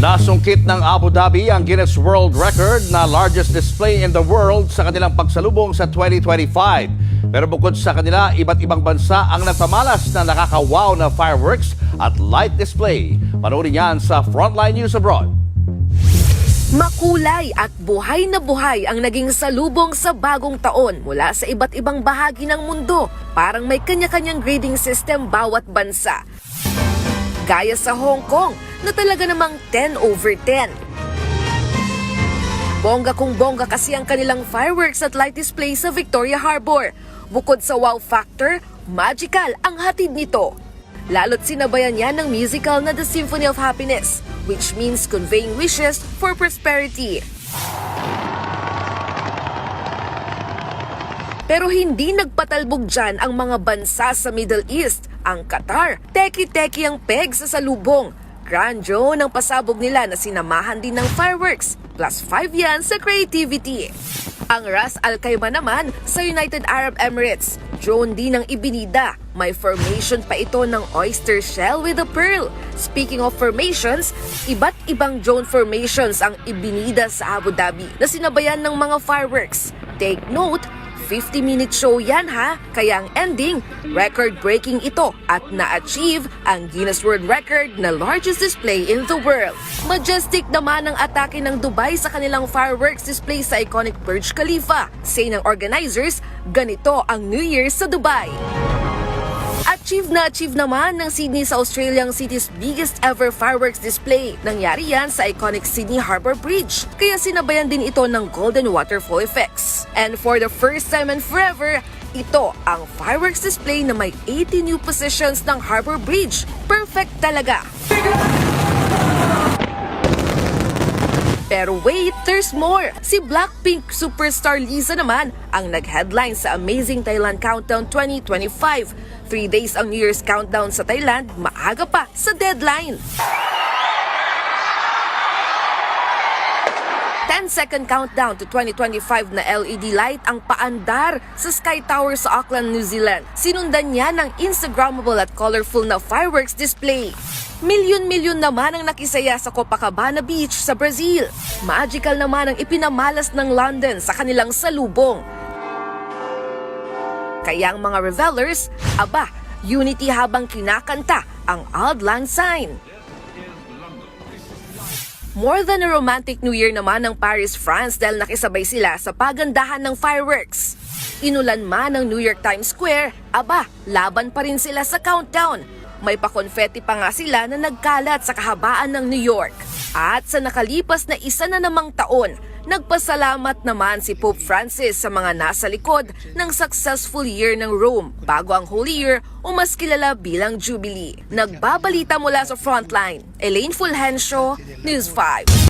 Nasungkit ng Abu Dhabi ang Guinness World Record na largest display in the world sa kanilang pagsalubong sa 2025. Pero bukod sa kanila, iba't ibang bansa ang nagpamalas na nakakawaw na fireworks at light display. Panoorin yan sa Frontline News Abroad. Makulay at buhay na buhay ang naging salubong sa bagong taon mula sa iba't ibang bahagi ng mundo. Parang may kanya-kanyang grading system bawat bansa. Gaya sa Hong Kong na talaga namang 10 over 10. Bongga kung bongga kasi ang kanilang fireworks at light display sa Victoria Harbor. Bukod sa wow factor, magical ang hatid nito. Lalo't sinabayan yan ng musical na The Symphony of Happiness, which means conveying wishes for prosperity. Pero hindi nagpatalbog dyan ang mga bansa sa Middle East. Ang Qatar, teki-teki ang peg sa salubong. Grandyo ng pasabog nila na sinamahan din ng fireworks. Plus 5 yan sa creativity. Ang Ras Al Khaimah naman sa United Arab Emirates. Drone din ang ibinida. May formation pa ito ng oyster shell with a pearl. Speaking of formations, iba't ibang drone formations ang ibinida sa Abu Dhabi na sinabayan ng mga fireworks. Take note, 50-minute show yan ha, kaya ang ending, record-breaking ito at na-achieve ang Guinness World Record na largest display in the world. Majestic naman ang atake ng Dubai sa kanilang fireworks display sa iconic Burj Khalifa. Say ng organizers, ganito ang New Year sa Dubai. Achieve na achieve naman ng Sydney sa Australiang city's biggest ever fireworks display. Nangyari yan sa iconic Sydney Harbour Bridge, kaya sinabayan din ito ng golden waterfall effects. And for the first time and forever, ito ang fireworks display na may 80 new positions ng Harbour Bridge. Perfect talaga! Pero wait, there's more! Si Blackpink superstar Lisa naman ang nag-headline sa Amazing Thailand Countdown 2025. Three days ang New Year's countdown sa Thailand, maaga pa sa deadline. 10-second countdown to 2025 na LED light ang paandar sa Sky Tower sa Auckland, New Zealand. Sinundan niya ng Instagrammable at colorful na fireworks display. Milyon-milyon naman ang nakisaya sa Copacabana Beach sa Brazil. Magical naman ang ipinamalas ng London sa kanilang salubong. Kaya ang mga revelers, aba, unity habang kinakanta ang Auld Lang Syne. More than a romantic New Year naman ng Paris, France dahil nakisabay sila sa pagandahan ng fireworks. Inulan man ng New York Times Square, aba, laban pa rin sila sa countdown. May pa-confetti pa nga sila na nagkalat sa kahabaan ng New York. At sa nakalipas na isa na namang taon, nagpasalamat naman si Pope Francis sa mga nasa likod ng successful year ng Rome bago ang Holy Year o mas kilala bilang Jubilee. Nagbabalita mula sa Frontline, Elaine Fulgencio, News 5.